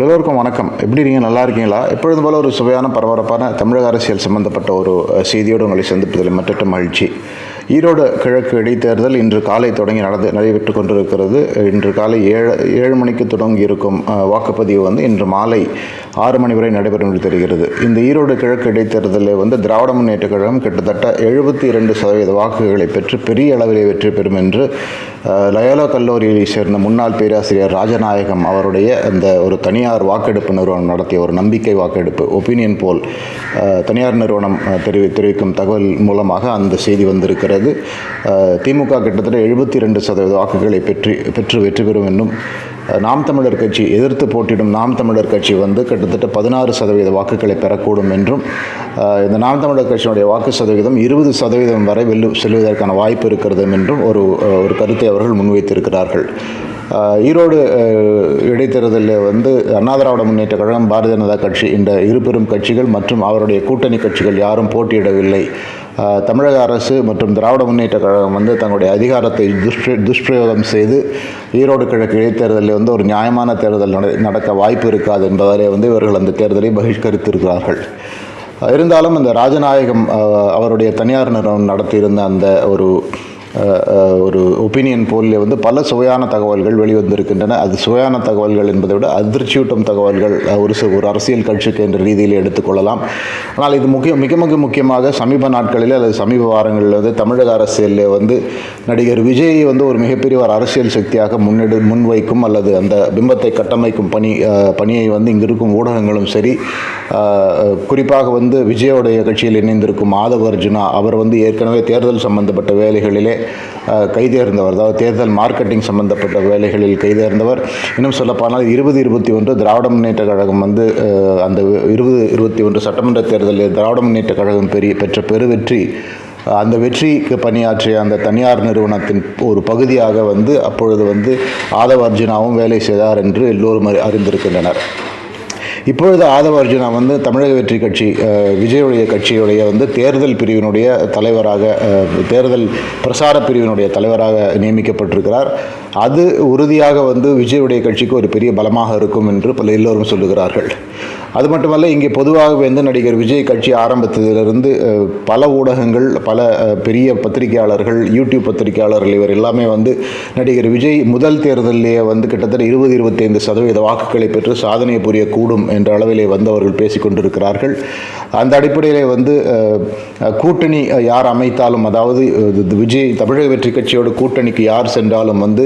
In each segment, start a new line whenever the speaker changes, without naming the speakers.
எல்லோருக்கும் வணக்கம். எப்படி இருக்கீங்க? நல்லா இருக்கீங்களா? எப்பொழுதும் போல ஒரு சுவையான பரபரப்பான தமிழக அரசியல் சம்பந்தப்பட்ட ஒரு செய்தியோடு உங்களை சந்திப்பதில் மற்றற்ற மகிழ்ச்சி. ஈரோடு கிழக்கு இடைத்தேர்தல் இன்று காலை தொடங்கி நடந்து நடைபெற்று கொண்டிருக்கிறது. இன்று காலை ஏழு ஏழு மணிக்கு தொடங்கி இருக்கும் வாக்குப்பதிவு வந்து இன்று மாலை ஆறு மணி வரை நடைபெறும் என்று தெரிகிறது. இந்த ஈரோடு கிழக்கு இடைத்தேர்தலில் வந்து திராவிட முன்னேற்ற கழகம் கிட்டத்தட்ட எழுபத்தி இரண்டு சதவீத வாக்குகளை பெற்று பெரிய அளவிலே வெற்றி பெறும் என்று லயோலா கல்லூரியை சேர்ந்த முன்னாள் பேராசிரியர் ராஜநாயகம் அவருடைய அந்த ஒரு தனியார் வாக்கெடுப்பு நிறுவனம் நடத்திய ஒரு நம்பிக்கை வாக்கெடுப்பு ஒப்பீனியன் போல் தனியார் நிறுவனம் தெரிவி தெரிவிக்கும் தகவல் மூலமாக அந்த செய்தி வந்திருக்கிறது. பிறகு திமுக கிட்டத்தட்ட எழுபத்தி ரெண்டு சதவீத வாக்குகளை பெற்று பெற்று வெற்றி பெறும் என்னும் நாம் தமிழர் கட்சி எதிர்த்து போட்டியிடும் நாம் தமிழர் கட்சி வந்து கிட்டத்தட்ட பதினாறு சதவீத வாக்குகளை பெறக்கூடும் என்றும் இந்த நாம் தமிழர் கட்சியினுடைய வாக்கு சதவீதம் இருபது சதவீதம் வரை வெல்லு செல்வதற்கான வாய்ப்பு இருக்கிறது என்றும் ஒரு ஒரு கருத்தை அவர்கள் முன்வைத்திருக்கிறார்கள். ஈரோடு இடைத்தேர்தலில் வந்து அண்ணா திராவிட முன்னேற்ற கழகம் பாரதிய ஜனதா கட்சி இந்த இரு பெரும் கட்சிகள் மற்றும் அவருடைய கூட்டணி கட்சிகள் யாரும் போட்டியிடவில்லை. தமிழக அரசு மற்றும் திராவிட முன்னேற்ற கழகம் வந்து தங்களுடைய அதிகாரத்தை துஷ்பிர துஷ்பிரயோகம் செய்து ஈரோடு கிழக்கு இடைத்தேர்தலில் வந்து ஒரு நியாயமான தேர்தல் நடக்க வாய்ப்பு இருக்காது என்பதாலே வந்து இவர்கள் அந்த தேர்தலை பகிஷ்கரித்திருக்கிறார்கள். இருந்தாலும் இந்த ராஜநாயகம் அவருடைய தனியார் நிறுவனம் நடத்தியிருந்த அந்த ஒரு ஒரு ஒப்பீனியன் போலில் வந்து பல சுவையான தகவல்கள் வெளிவந்திருக்கின்றன. அது சுவையான தகவல்கள் என்பதை விட அதிர்ச்சியூட்டும் தகவல்கள் ஒரு ஒரு அரசியல் கட்சிக்கு என்ற ரீதியில் எடுத்துக்கொள்ளலாம் ஆனால் இது முக்கிய மிக மிக முக்கியமாக சமீப நாட்களில் அல்லது சமீப வாரங்களில் வந்து தமிழக அரசியலில் வந்து நடிகர் விஜய் வந்து ஒரு மிகப்பெரிய ஒரு அரசியல் சக்தியாக முன்னெடு முன்வைக்கும் அல்லது அந்த பிம்பத்தை கட்டமைக்கும் பணி பணியை வந்து இங்கு இருக்கும் ஊடகங்களும் சரி குறிப்பாக வந்து விஜயோடைய கட்சியில் இணைந்திருக்கும் மாதவர்ஜுனா அர்ஜுனா அவர் வந்து ஏற்கனவே தேர்தல் சம்பந்தப்பட்ட வேலைகளிலே கைதேர்ந்தவர் அதாவது தேர்தல் மார்க்கெட்டிங் சம்பந்தப்பட்ட வேலைகளில் கைதேர்ந்தவர் இன்னும் சொல்லப்போனால் இருபது இருபத்தி ஒன்று திராவிட முன்னேற்ற கழகம் வந்து அந்த இருபது இருபத்தி ஒன்று சட்டமன்ற தேர்தலில் திராவிட முன்னேற்ற கழகம் பெரிய பெற்ற பெருவெற்றி அந்த வெற்றிக்கு பணியாற்றிய அந்த தனியார் நிறுவனத்தின் ஒரு பகுதியாக வந்து அப்பொழுது வந்து ஆதவ அர்ஜுனாவும் வேலை செய்தார் என்று எல்லோரும் அறிந்திருக்கின்றனர். இப்பொழுது ஆதவ அர்ஜுனா வந்து தமிழக வெற்றி கட்சி விஜயுடைய கட்சியுடைய வந்து தேர்தல் பிரிவினுடைய தலைவராக தேர்தல் பிரசார பிரிவினுடைய தலைவராக நியமிக்கப்பட்டிருக்கிறார். அது உறுதியாக வந்து விஜயுடைய கட்சிக்கு ஒரு பெரிய பலமாக இருக்கும் என்று பல எல்லோரும் சொல்லுகிறார்கள். அது மட்டுமல்ல இங்கே பொதுவாகவே வந்து நடிகர் விஜய் கட்சி ஆரம்பித்ததிலிருந்து பல ஊடகங்கள் பல பெரிய பத்திரிகையாளர்கள் யூடியூப் பத்திரிகையாளர்கள் இவர் எல்லாமே வந்து நடிகர் விஜய் முதல் தேர்தலிலேயே வந்து கிட்டத்தட்ட இருபது இருபத்தைந்து சதவீத வாக்குகளை பெற்று சாதனை புரியக்கூடும் என்ற அளவிலே வந்து அவர்கள் பேசிக்கொண்டிருக்கிறார்கள் அந்த அடிப்படையிலே வந்து கூட்டணி யார் அமைத்தாலும் அதாவது விஜய் தமிழக வெற்றி கட்சியோட கூட்டணிக்கு யார் சென்றாலும் வந்து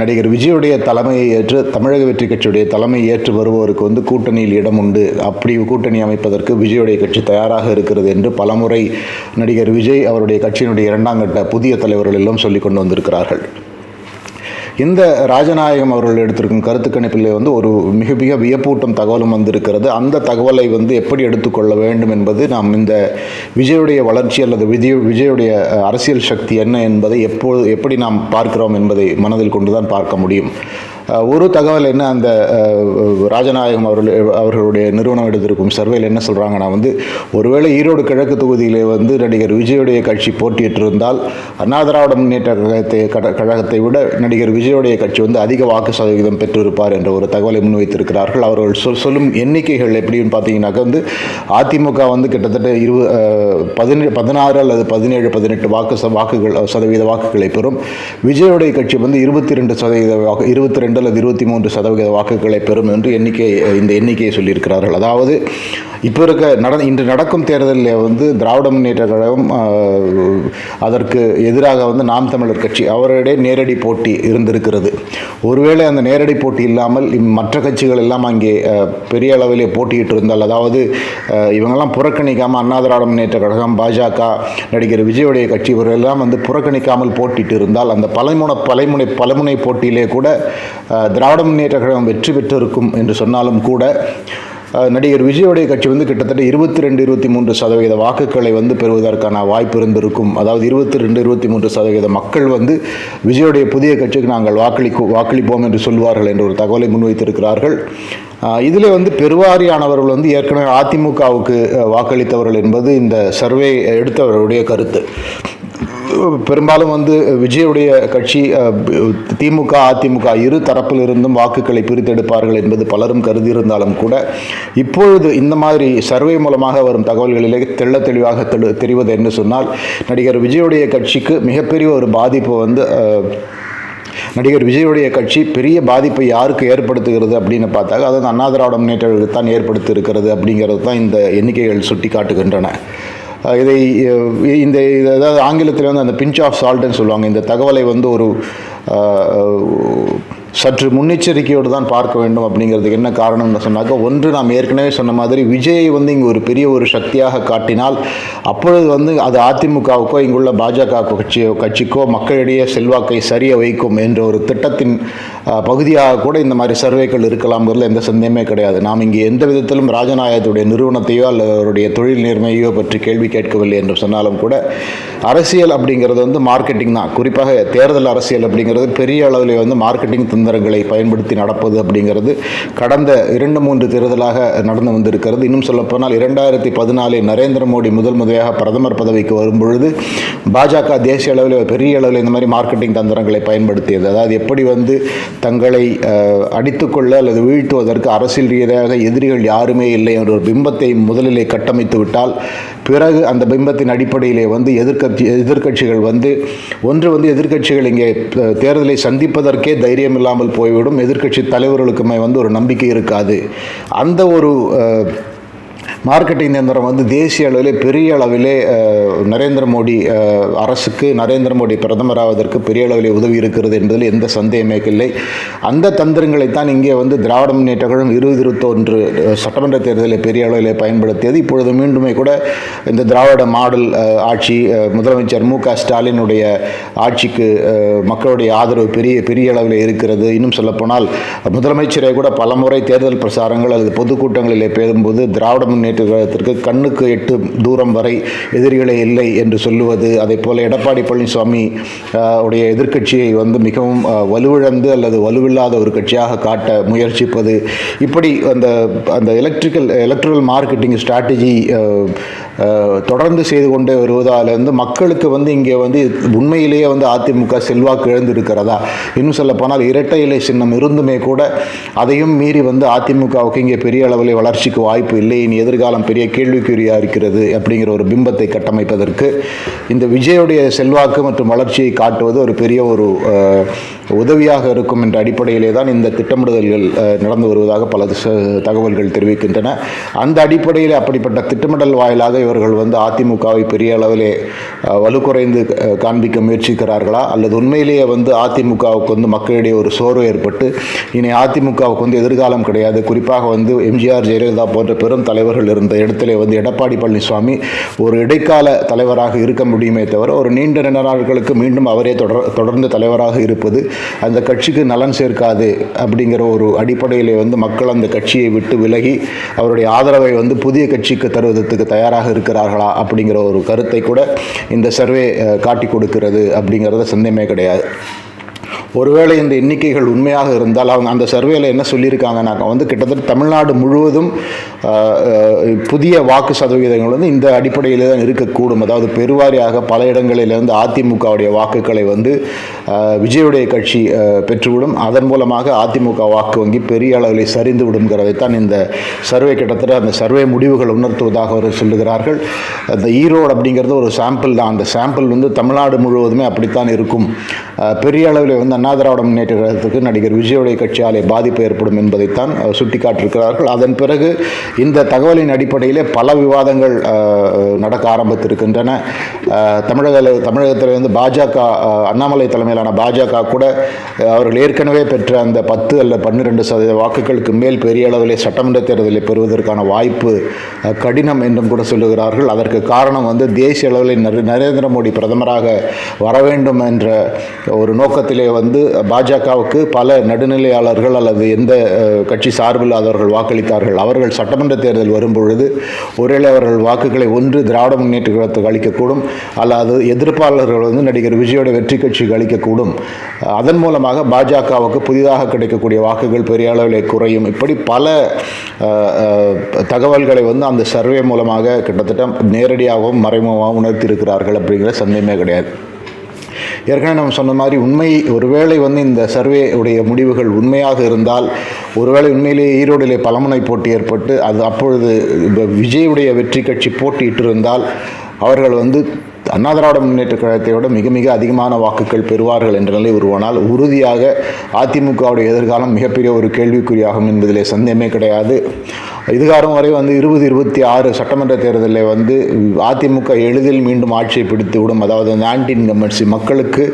நடிகர் விஜயுடைய தலைமையை ஏற்று தமிழக வெற்றி கட்சியுடைய தலைமை ஏற்று வருவோருக்கு வந்து கூட்டணியில் இடம் உண்டு. அப்படி கூட்டணி அமைப்பதற்கு விஜயுடைய கட்சி தயாராக இருக்கிறது என்று பலமுறை நடிகர் விஜய் அவருடைய கட்சியினுடைய இரண்டாம் கட்ட புதிய தலைவர்கள் எல்லாம் சொல்லிக் கொண்டு வந்திருக்கிறார்கள். இந்த ராஜநாயகம் அவர்கள் எடுத்திருக்கும் கருத்து கணிப்பில் வந்து ஒரு மிக மிக வியப்பூட்டும் தகவலும் வந்திருக்கிறது. அந்த தகவலை வந்து எப்படி எடுத்துக்கொள்ள வேண்டும் என்பது நாம் இந்த விஜயுடைய வளர்ச்சி அல்லது விஜய் விஜயுடைய அரசியல் சக்தி என்ன என்பதை எப்போது எப்படி நாம் பார்க்கிறோம் என்பதை மனதில் கொண்டுதான் பார்க்க முடியும். ஒரு தகவல் என்ன அந்த ராஜநாயகம் அவர்கள் அவர்களுடைய நிறுவனம் எடுத்திருக்கும் சர்வேல என்ன சொல்கிறாங்கன்னா வந்து ஒருவேளை ஈரோடு கிழக்கு தொகுதியிலே வந்து நடிகர் விஜயுடைய கட்சி போட்டியிட்டிருந்தால் அண்ணா திராவிட முன்னேற்ற கழகத்தை கழகத்தை விட நடிகர் விஜயுடைய கட்சி வந்து அதிக வாக்கு சதவீதம் பெற்றிருப்பார் என்ற ஒரு தகவலை முன்வைத்திருக்கிறார்கள். அவர்கள் சொல் சொல்லும் எண்ணிக்கைகள் எப்படின்னு பார்த்தீங்கன்னாக்கா வந்து அதிமுக வந்து கிட்டத்தட்ட இருபது பதினேழு பதினாறு அல்லது பதினேழு பதினெட்டு வாக்கு வாக்குகள் சதவீத வாக்குகளை பெறும். விஜயுடைய கட்சி வந்து இருபத்தி ரெண்டு சதவீத வாக்கு இருபத்தி ரெண்டு அல்லது இருபத்தி மூன்று சதவீத வாக்குகளை பெறும் என்று எண்ணிக்கை இந்த எண்ணிக்கையை சொல்லியிருக்கிறார்கள். அதாவது இப்போ இருக்க நட இன்று நடக்கும் தேர்தலில் வந்து திராவிட முன்னேற்ற கழகம் அதற்கு எதிராக வந்து நாம் தமிழர் கட்சி அவருடைய நேரடி போட்டி இருந்திருக்கிறது. ஒருவேளை அந்த நேரடி போட்டி இல்லாமல் இம் மற்ற கட்சிகள் எல்லாம் அங்கே பெரிய அளவிலே போட்டியிட்டு இருந்தால் அதாவது இவங்கெல்லாம் புறக்கணிக்காமல் அண்ணா திராவிட முன்னேற்ற கழகம் பாஜக நடிகர் விஜயுடைய கட்சி இவர்கள் எல்லாம் வந்து புறக்கணிக்காமல் போட்டிட்டு இருந்தால் அந்த பலைமுனை பலைமுனை பலமுனை போட்டியிலே கூட திராவிட முன்னேற்ற கழகம் வெற்றி பெற்றிருக்கும் என்று சொன்னாலும் கூட நடிகர் விஜயோடைய கட்சி வந்து கிட்டத்தட்ட இருபத்தி ரெண்டு இருபத்தி மூன்று சதவீத வாக்குகளை வந்து பெறுவதற்கான வாய்ப்பு இருந்திருக்கும். அதாவது இருபத்தி ரெண்டு இருபத்தி மூன்று சதவீத மக்கள் வந்து விஜயோடைய புதிய கட்சிக்கு நாங்கள் வாக்களிக்கு வாக்களிப்போம் என்று சொல்வார்கள் என்ற ஒரு தகவலை முன்வைத்திருக்கிறார்கள். இதில் வந்து பெருவாரியானவர்கள் வந்து ஏற்கனவே அதிமுகவுக்கு வாக்களித்தவர்கள் என்பது இந்த சர்வே எடுத்தவர்களுடைய கருத்து. பெரும்பாலும் வந்து விஜயுடைய கட்சி திமுக அதிமுக இரு தரப்பிலிருந்தும் வாக்குகளை பிரித்தெடுப்பார்கள் என்பது பலரும் கருதியிருந்தாலும் கூட இப்பொழுது இந்த மாதிரி சர்வே மூலமாக வரும் தகவல்களிலே தெள்ள தெளிவாக தெரிவது என்று சொன்னால் நடிகர் விஜயுடைய கட்சிக்கு மிகப்பெரிய ஒரு பாதிப்பு வந்து நடிகர் விஜயுடைய கட்சி பெரிய பாதிப்பை யாருக்கு ஏற்படுத்துகிறது அப்படின்னு பார்த்தாக்க அது அண்ணா திராவிட முன்னேற்றங்களுக்கு தான் ஏற்படுத்தி இருக்கிறது அப்படிங்கிறது தான் இந்த எண்ணிக்கைகள் சுட்டி காட்டுகின்றன இதை இந்த அதாவது ஆங்கிலத்தில் வந்து அந்த பிஞ்ச் ஆஃப் சால்ட்னு சொல்லுவாங்க. இந்த தகவலை வந்து ஒரு சற்று முன்னெச்சரிக்கையோடு தான் பார்க்க வேண்டும் அப்படிங்கிறதுக்கு என்ன காரணம்னு சொன்னாக்க ஒன்று நாம் ஏற்கனவே சொன்ன மாதிரி விஜயை வந்து இங்கே ஒரு பெரிய ஒரு சக்தியாக காட்டினால் அப்பொழுது வந்து அது அதிமுகவுக்கோ இங்குள்ள பாஜக கட்சியோ கட்சிக்கோ மக்களிடையே செல்வாக்கை சரிய வைக்கும் என்ற ஒரு திட்டத்தின் பகுதியாக கூட இந்த மாதிரி சர்வேக்கள் இருக்கலாம்ங்கிறதுல எந்த சந்தேகமே கிடையாது. நாம் இங்கே எந்த விதத்திலும் ராஜநாயகத்துடைய நிறுவனத்தையோ அல்லது அவருடைய தொழில் நேர்மையோ பற்றி கேள்வி கேட்கவில்லை என்று சொன்னாலும் கூட அரசியல் அப்படிங்கிறது வந்து மார்க்கெட்டிங் தான். குறிப்பாக தேர்தல் அரசியல் அப்படிங்கிறது பெரிய அளவில் வந்து மார்க்கெட்டிங் தந்திரங்களை பயன்படுத்தி நடப்பது அப்படிங்கிறது கடந்த இரண்டு மூன்று தேர்தலாக நடந்து வந்திருக்கிறது. இன்னும் சொல்லப்போனால் இரண்டாயிரத்தி பதினாலில் நரேந்திர மோடி முதல் முதலாக பிரதமர் பதவிக்கு வரும்பொழுது பாஜக தேசிய அளவில் பெரிய அளவில் இந்த மாதிரி மார்க்கெட்டிங் தந்திரங்களை பயன்படுத்தியது. அதாவது எப்படி வந்து தங்களை அடித்துக்கொள்ள அல்லது வீழ்த்துவதற்கு அரசியல் ரீதியாக எதிரிகள் யாருமே இல்லை என்ற ஒரு பிம்பத்தை முதலிலே கட்டமைத்து விட்டால் பிறகு அந்த பிம்பத்தின் அடிப்படையிலே வந்து எதிர்கட்சி எதிர்க்கட்சிகள் வந்து ஒன்று வந்து எதிர்க்கட்சிகள் இங்கே தேர்தலை சந்திப்பதற்கே தைரியம் இல்லாமல் போய்விடும். எதிர்க்கட்சி தலைவர்களுக்குமே வந்து ஒரு நம்பிக்கை இருக்காது. அந்த ஒரு மார்க்கெட்டிங் தந்திரம் வந்து தேசிய அளவிலே பெரிய அளவிலே நரேந்திர மோடி அரசுக்கு நரேந்திர மோடி பிரதமராவதற்கு பெரிய அளவிலே உதவி இருக்கிறது என்பதில் எந்த சந்தேகமே இல்லை. அந்த தந்திரங்களைத்தான் இங்கே வந்து திராவிட முன்னேற்ற கழகம் இருபது இருபத்தொன்று சட்டமன்ற தேர்தலில் பெரிய அளவிலே பயன்படுத்தியது. இப்பொழுது மீண்டுமே கூட இந்த திராவிட மாடல் ஆட்சி முதலமைச்சர் மு க ஸ்டாலினுடைய ஆட்சிக்கு மக்களுடைய ஆதரவு பெரிய பெரிய அளவில் இருக்கிறது. இன்னும் சொல்லப்போனால் முதலமைச்சரை கூட பலமுறை தேர்தல் பிரசாரங்கள் அல்லது பொதுக்கூட்டங்களிலே பேசும்போது திராவிட முன்னேற்ற கழகத்திற்கு கண்ணுக்கு எட்டு தூரம் வரை எதிரிகளே இல்லை என்று சொல்லுவது அதே போல எடப்பாடி பழனிசாமி உடைய எதிர்க்கட்சியை வந்து மிகவும் வலுவிழந்து அல்லது வலுவில்லாத ஒரு கட்சியாக காட்ட முயற்சிப்பது. இப்படி அந்த அந்த எலக்ட்ரிக்கல் எலக்ட்ரல் மார்க்கெட்டிங் ஸ்ட்ராட்டஜி தொடர்ந்து செய்து கொண்டே வருவதால் வந்து மக்களுக்கு வந்து இங்கே வந்து உண்மையிலேயே வந்து அதிமுக செல்வாக்கு இழந்திருக்கிறதா? இன்னும் சொல்ல போனால் இரட்டை இலை சின்னம் இருந்துமே கூட அதையும் மீறி வந்து அதிமுகவுக்கு இங்கே பெரிய அளவில் வளர்ச்சிக்கு வாய்ப்பு இல்லை. இனி எதிர்காலம் பெரிய கேள்விக்குறியாக இருக்கிறது அப்படிங்கிற ஒரு பிம்பத்தை கட்டமைப்பதற்கு இந்த விஜயுடைய செல்வாக்கு மற்றும் வளர்ச்சியை காட்டுவது ஒரு பெரிய ஒரு உதவியாக இருக்கும் என்ற அடிப்படையிலே தான் இந்த திட்டமிடுதல்கள் நடந்து வருவதாக பல ச- தகவல்கள் தெரிவிக்கின்றன. அந்த அடிப்படையில் அப்படிப்பட்ட திட்டமிடல் வாயிலாக தலைவர்கள் வந்து அதிமுகவை பெரிய அளவிலே வலுக்குறைந்து காண்பிக்க முயற்சிக்கிறார்களா? அல்லது உண்மையிலேயே வந்து அதிமுகவுக்கு வந்து மக்களிடையே ஒரு சோர்வு ஏற்பட்டு இனி அதிமுகவுக்கு வந்து எதிர்காலம் கிடையாது. குறிப்பாக வந்து எம்ஜிஆர் ஜெயலலிதா போன்ற பெரும் தலைவர்கள் இருந்த இடத்திலே வந்து எடப்பாடி பழனிசாமி ஒரு இடைக்கால தலைவராக இருக்க முடியுமே தவிர ஒரு நீண்ட நில நாட்களுக்கு மீண்டும் அவரே தொடர் தொடர்ந்து தலைவராக இருப்பது அந்த கட்சிக்கு நலன் சேர்க்காது அப்படிங்கிற ஒரு அடிப்படையிலே வந்து மக்கள் அந்த கட்சியை விட்டு விலகி அவருடைய ஆதரவை வந்து புதிய கட்சிக்கு தருவதற்கு தயாராக இருக்கிறார்களா அப்படிங்கிற ஒரு கருத்தை கூட இந்த சர்வே காட்டி கொடுக்கிறது அப்படிங்கிறத சந்தேகமே கிடையாது. ஒருவேளை இந்த எண்ணிக்கைகள் உண்மையாக இருந்தால் அவங்க அந்த சர்வேல என்ன சொல்லியிருக்காங்கனாக்கா வந்து கிட்டத்தட்ட தமிழ்நாடு முழுவதும் புதிய வாக்கு சதவீதங்கள் வந்து இந்த அடிப்படையில் தான் இருக்கக்கூடும். அதாவது பெருவாரியாக பல இடங்களிலிருந்து அதிமுகவுடைய வாக்குகளை வந்து விஜயுடைய கட்சி பெற்றுவிடும். அதன் மூலமாக அதிமுக வாக்கு வங்கி பெரிய அளவில் சரிந்து விடுங்கிறதைத்தான் இந்த சர்வே கிட்டத்தட்ட அந்த சர்வே முடிவுகள் உணர்த்துவதாக அவர் சொல்லுகிறார்கள். அந்த ஈரோடு அப்படிங்கிறது ஒரு சாம்பிள் தான். அந்த சாம்பிள் வந்து தமிழ்நாடு முழுவதுமே அப்படித்தான் இருக்கும். பெரிய அளவில் வந்து அண்ணா திராவிட முன்னேற்ற கழகத்துக்கு நடிகர் விஜயோடைய கட்சியாலே பாதிப்பு ஏற்படும் என்பதைத்தான் சுட்டிக்காட்டிருக்கிறார்கள் அதன் பிறகு இந்த தகவலின் அடிப்படையிலே பல விவாதங்கள் நடக்க ஆரம்பித்திருக்கின்றன. தமிழக தமிழகத்திலிருந்து பாஜக அண்ணாமலை தலைமையிலான பாஜக கூட அவர்கள் ஏற்கனவே பெற்ற அந்த பத்து அல்ல பன்னிரெண்டு சதவீத வாக்குகளுக்கு மேல் பெரிய அளவிலே சட்டமன்ற தேர்தலை பெறுவதற்கான வாய்ப்பு கடினம் என்றும் கூட சொல்லுகிறார்கள். அதற்கு காரணம் வந்து தேசிய அளவில் நரேந்திர மோடி பிரதமராக வர வேண்டும் என்ற ஒரு நோக்கத்திலே வந்து பாஜகவுக்கு பல நடுநிலையாளர்கள் அல்லது எந்த கட்சி சார்பில்லாதவர்கள் வாக்களித்தார்கள். அவர்கள் சட்டமன்ற தேர்தல் வரும்பொழுது ஒருவேளை அவர்கள் வாக்குகளை ஒன்று திராவிட முன்னேற்ற கழகத்துக்கு அளிக்கக்கூடும் அல்லது எதிர்ப்பாளர்கள் வந்து நடிகர் விஜயோட வெற்றி கட்சிக்கு அளிக்கக்கூடும். அதன் மூலமாக பாஜகவுக்கு புதிதாக கிடைக்கக்கூடிய வாக்குகள் பெரிய அளவில் குறையும். இப்படி பல தகவல்களை வந்து அந்த சர்வே மூலமாக கிட்டத்தட்ட நேரடியாகவும் மறைமுகமாகவும் உணர்த்தியிருக்கிறார்கள் அப்படிங்கிற சந்தேகமே கிடையாது. ஏற்கனவே நம்ம சொன்ன மாதிரி உண்மை ஒருவேளை வந்து இந்த சர்வே உடைய முடிவுகள் உண்மையாக இருந்தால் ஒருவேளை உண்மையிலேயே ஈரோடிலே பலமுனை போட்டி ஏற்பட்டு அது அப்பொழுது விஜயுடைய வெற்றி கட்சி போட்டியிட்டு இருந்தால் அவர்கள் வந்து அண்ணா திராவிட முன்னேற்ற கழகத்தை விட மிக மிக அதிகமான வாக்குகள் பெறுவார்கள் என்ற நிலை உருவானால் உறுதியாக அதிமுகவுடைய எதிர்காலம் மிகப்பெரிய ஒரு கேள்விக்குறியாகும் என்பதிலே சந்தேகமே கிடையாது. இதுகாரம் வரை வந்து இருபது இருபத்தி ஆறு சட்டமன்ற தேர்தலில் வந்து அதிமுக எளிதில் மீண்டும் ஆட்சியை பிடித்து விடும். அதாவது அந்த ஆன்டி இன்கம்பன்சி மக்களுக்கு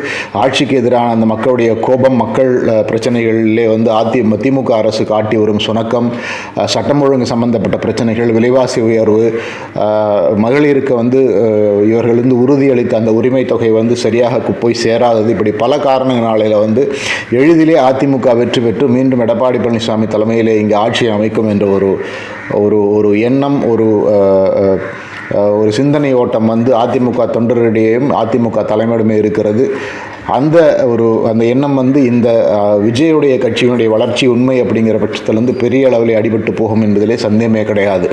ஆட்சிக்கு எதிரான அந்த மக்களுடைய கோபம் மக்கள் பிரச்சனைகளிலே வந்து அதி திமுக அரசு காட்டி வரும் சுணக்கம் சட்டம் ஒழுங்கு சம்பந்தப்பட்ட பிரச்சனைகள் விலைவாசி உயர்வு மகளிருக்கு வந்து இவர்கள் வந்து உறுதியளித்த அந்த உரிமை தொகை வந்து சரியாக போய் சேராதது. இப்படி பல காரணங்களால வந்து எளிதிலே அதிமுக வெற்றி பெற்று மீண்டும் எடப்பாடி பழனிசாமி தலைமையிலே இங்கே ஆட்சியை அமைக்கும் என்ற ஒரு ஒரு ஒரு எண்ணம் ஒரு ஒரு சிந்தனை ஓட்டம் வந்து அதிமுக தொண்டரிடையேயும் அதிமுக தலைமையிடமே இருக்கிறது. அந்த ஒரு அந்த எண்ணம் வந்து இந்த விஜயுடைய கட்சியினுடைய வளர்ச்சி உண்மை அப்படிங்கிற பட்சத்தில் வந்து பெரிய அளவில் அடிபட்டு போகும் என்பதிலே சந்தேகமே கிடையாது.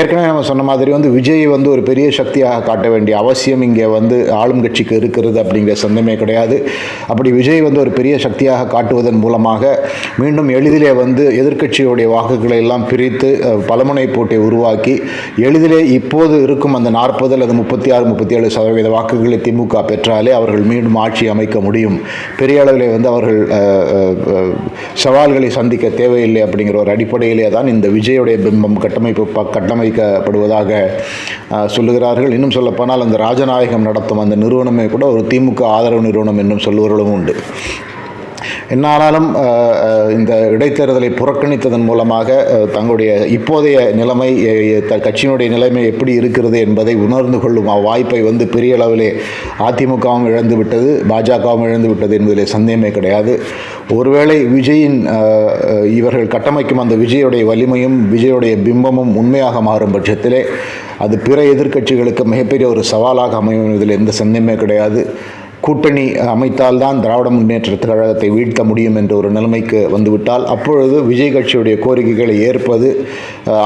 ஏற்கனவே நம்ம சொன்ன மாதிரி வந்து விஜய் வந்து ஒரு பெரிய சக்தியாக காட்ட வேண்டிய அவசியம் இங்கே வந்து ஆளும் கட்சிக்கு இருக்கிறது அப்படிங்கிற சந்தமே கிடையாது. அப்படி விஜய் வந்து ஒரு பெரிய சக்தியாக காட்டுவதன் மூலமாக மீண்டும் எளிதிலே வந்து எதிர்க்கட்சியுடைய வாக்குகளை எல்லாம் பிரித்து பலமுனை போட்டியை உருவாக்கி எளிதிலே இப்போது இருக்கும் அந்த நாற்பது அல்லது முப்பத்தி ஆறு முப்பத்தி ஏழு சதவீத வாக்குகளை திமுக பெற்றாலே அவர்கள் மீண்டும் ஆட்சி அமைக்க முடியும். பெரிய அளவிலே வந்து அவர்கள் சவால்களை சந்திக்க தேவையில்லை அப்படிங்கிற ஒரு அடிப்படையிலே தான் இந்த விஜயுடைய பிம்பம் கட்டமைப்பு பக்க கட்டமைக்கப்படுவதாக சொல்லுகிறார்கள். இன்னும் சொல்லப்போனால் அந்த ராஜநாயகம் நடத்தும் அந்த நிறுவனமே கூட ஒரு திமுக ஆதரவு நிறுவனம் என்னும் சொல்லுவர்களும் உண்டு. என்னாலும் இந்த இடைத்தேர்தலை புறக்கணித்ததன் மூலமாக தங்களுடைய இப்போதைய நிலைமை த- கட்சியினுடைய நிலைமை எப்படி இருக்கிறது என்பதை உணர்ந்து கொள்ளும் வாய்ப்பை வந்து பெரிய அளவிலே அதிமுகவும் இழந்துவிட்டது பாஜகவும் இழந்துவிட்டது என்பதிலே சந்தேகமே கிடையாது. ஒருவேளை விஜயின் இவர்கள் கட்டமைக்கும் அந்த விஜயுடைய வலிமையும் விஜயுடைய பிம்பமும் உண்மையாக மாறும் பட்சத்திலே அது பிற எதிர்க்கட்சிகளுக்கு மிகப்பெரிய ஒரு சவாலாக அமையும் என்பதில் எந்த சந்தேகமே கிடையாது. கூட்டணி அமைத்தால்தான் திராவிட முன்னேற்ற கழகத்தை வீழ்த்த முடியும் என்ற ஒரு நிலைமைக்கு வந்துவிட்டால் அப்பொழுது விஜய் கட்சியுடைய கோரிக்கைகளை ஏற்பது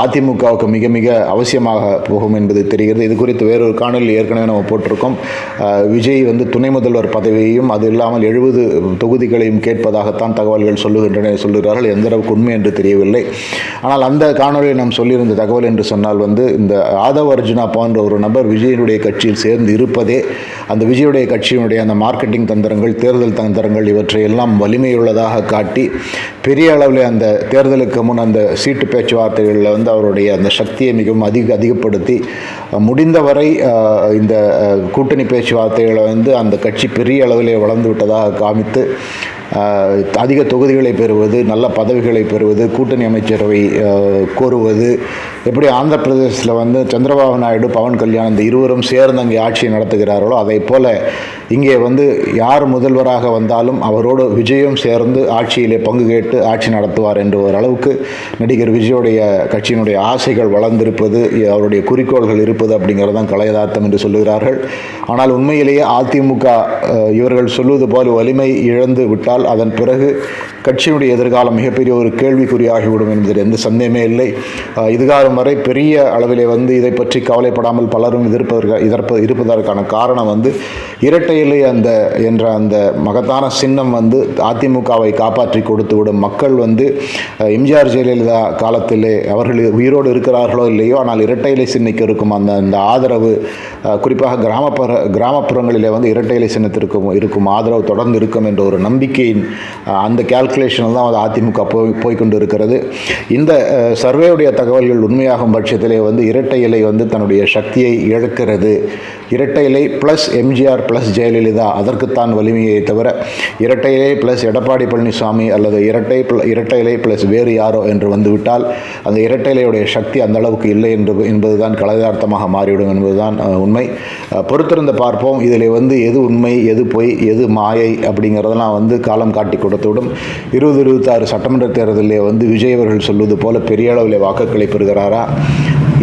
அதிமுகவுக்கு மிக மிக அவசியமாக போகும் என்பது தெரிகிறது. இது குறித்து வேறொரு காணொலி ஏற்கனவே நம்ம போட்டிருக்கோம். விஜய் வந்து துணை முதல்வர் பதவியையும் அது இல்லாமல் எழுபது தொகுதிகளையும் கேட்பதாகத்தான் தகவல்கள் சொல்லுகின்றன சொல்லுகிறார்கள். எந்த அளவுக்கு உண்மை என்று தெரியவில்லை. ஆனால் அந்த காணொலியில் நாம் சொல்லியிருந்த தகவல் என்று சொன்னால் வந்து இந்த ஆதவ அர்ஜுனா போன்ற ஒரு நபர் விஜயனுடைய கட்சியில் சேர்ந்து இருப்பதே அந்த விஜயுடைய கட்சியினுடைய இந்த மார்க்கெட்டிங் தந்திரங்கள் தேர்தல் தந்திரங்கள் இவற்றை எல்லாம் வலிமையுள்ளதாக காட்டி பெரிய அளவில் அந்த தேர்தலுக்கு முன் அந்த சீட்டு பேச்சுவார்த்தைகளில் வந்து அவருடைய அந்த சக்தியை மிகவும் அதிக அதிகப்படுத்தி முடிந்தவரை இந்த கூட்டணி பேச்சுவார்த்தைகளை வந்து அந்த கட்சி பெரிய அளவிலே வளர்ந்து விட்டதாக காமித்து அதிக தொகுதிகளை பெறுவது நல்ல பதவிகளை பெறுவது கூட்டணி அமைச்சரவை கோருவது. எப்படி ஆந்திர பிரதேசத்தில் வந்து சந்திரபாபு நாயுடு பவன் கல்யாண் இந்த இருவரும் சேர்ந்து அங்கே ஆட்சியை நடத்துகிறார்களோ அதை போல இங்கே வந்து யார் முதல்வராக வந்தாலும் அவரோடு விஜயும் சேர்ந்து ஆட்சியிலே பங்கு கேட்டு ஆட்சி நடத்துவார் என்ற ஒரு அளவுக்கு நடிகர் விஜயோடைய கட்சியினுடைய ஆசைகள் வளர்ந்திருப்பது அவருடைய குறிக்கோள்கள் இருப்பது அப்படிங்கிறது தான் கலையதார்த்தம் என்று சொல்லுகிறார்கள். ஆனால் உண்மையிலேயே அதிமுக இவர்கள் சொல்வது போல் வலிமை இழந்து விட்டால் அதன் பிறகு கட்சியினுடைய எதிர்காலம் மிகப்பெரிய ஒரு கேள்விக்குறியாகிவிடும் என்பதில் எந்த சந்தேகமே இல்லை. இதுகாலம் வரை பெரிய அளவிலே வந்து இதை பற்றி கவலைப்படாமல் பலரும் எதிர்ப்பதற்கு இதற்ப இருப்பதற்கான காரணம் வந்து இரட்டை இலை அந்த என்ற அந்த மகத்தான சின்னம் வந்து அதிமுகவை காப்பாற்றி கொடுத்து விடும் மக்கள் வந்து எம்ஜிஆர் ஜெயலலிதா காலத்திலே அவர்கள் உயிரோடு இருக்கிறார்களோ இல்லையோ ஆனால் இரட்டை இலை சின்னைக்கு இருக்கும் அந்த அந்த ஆதரவு குறிப்பாக கிராமப்புற கிராமப்புறங்களிலே வந்து இரட்டை இலை சின்னத்திற்கும் இருக்கும் ஆதரவு தொடர்ந்து இருக்கும் என்ற ஒரு நம்பிக்கை அஹ், அந்த கேல்குலேஷனில் தான் அது அதிமுக போய் கொண்டு இருக்கிறது இந்த அஹ், சர்வேயுடைய தகவல்கள் உண்மையாகும் பட்சத்திலே வந்து இரட்டை இலை வந்து தன்னுடைய சக்தியை இழக்கிறது. இரட்டை இலை ப்ளஸ் எம்ஜிஆர் ப்ளஸ் ஜெயலலிதா அதற்குத்தான் வலிமையை தவிர இரட்டை இலை ப்ளஸ் எடப்பாடி பழனிசாமி அல்லது இரட்டை இரட்டை இலை ப்ளஸ் வேறு யாரோ என்று வந்துவிட்டால் அந்த இரட்டை இலையுடைய சக்தி அந்த அளவுக்கு இல்லை என்று என்பதுதான் கலைதார்த்தமாக மாறிவிடும் என்பதுதான் உண்மை. பொறுத்திருந்து பார்ப்போம். இதில் வந்து எது உண்மை எது பொய் எது மாயை அப்படிங்கிறதெல்லாம் வந்து காலம் காட்டி கொடுத்துவிடும் இருபது இருபத்தாறு சட்டமன்ற தேர்தலிலே வந்து விஜய் அவர்கள் சொல்வது போல பெரிய அளவில் வாக்குகளை பெறுகிறாரா?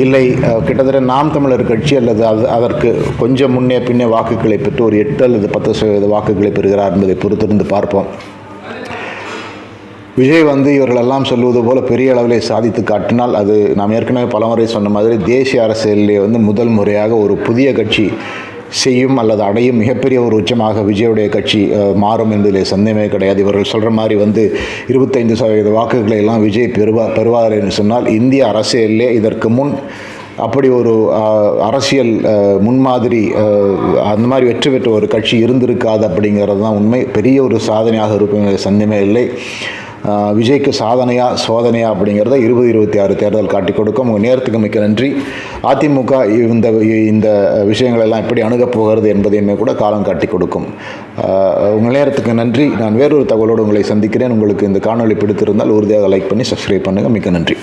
இல்லை கிட்டத்தட்ட நாம் தமிழர் கட்சி அல்லது அது அதற்கு கொஞ்சம் முன்னே பின்னே வாக்குகளை பெற்று ஒரு எட்டு அல்லது பத்து சதவீத வாக்குகளை பெறுகிறார் என்பதை பொறுத்திருந்து பார்ப்போம். விஜய் வந்து இவர்களெல்லாம் சொல்லுவது போல பெரிய அளவிலே சாதித்து காட்டினால் அது நாம் ஏற்கனவே பலமுறை சொன்ன மாதிரி தேசிய அரசியலிலே வந்து முதல் முறையாக ஒரு புதிய கட்சி செய்யும் அல்லது அடையும் மிகப்பெரிய ஒரு உச்சமாக விஜயுடைய கட்சி மாறும் என்பதில் சந்தேகமே கிடையாது. இவர்கள் சொல்கிற மாதிரி வந்து இருபத்தைந்து சதவீத வாக்குகளை எல்லாம் விஜய் பெறுவா பெறுவார் என்று சொன்னால் இந்திய அரசியலிலே இதற்கு முன் அப்படி ஒரு அரசியல் முன்மாதிரி அந்த மாதிரி வெற்றி பெற்ற ஒரு கட்சி இருந்திருக்காது அப்படிங்கிறது தான் உண்மை. பெரிய ஒரு சாதனையாக இருக்கும் சந்தேகமே இல்லை. விஜய்க்கு சாதனையா சோதனையா அப்படிங்கிறத இருபது இருபத்தி ஆறு தேர்தல் காட்டி கொடுக்கும். உங்கள் நேரத்துக்கு மிக்க நன்றி. அதிமுக இந்த இந்த விஷயங்கள் எல்லாம் எப்படி அணுகப் போகிறது என்பதையுமே கூட காலம் காட்டி கொடுக்கும். உங்கள் நேரத்துக்கு நன்றி. நான் வேறொரு தகவலோடு உங்களை சந்திக்கிறேன். உங்களுக்கு இந்த காணொளி பிடித்திருந்தால் உறுதியாக லைக் பண்ணி சப்ஸ்கிரைப் பண்ணுங்கள் மிக்க நன்றி.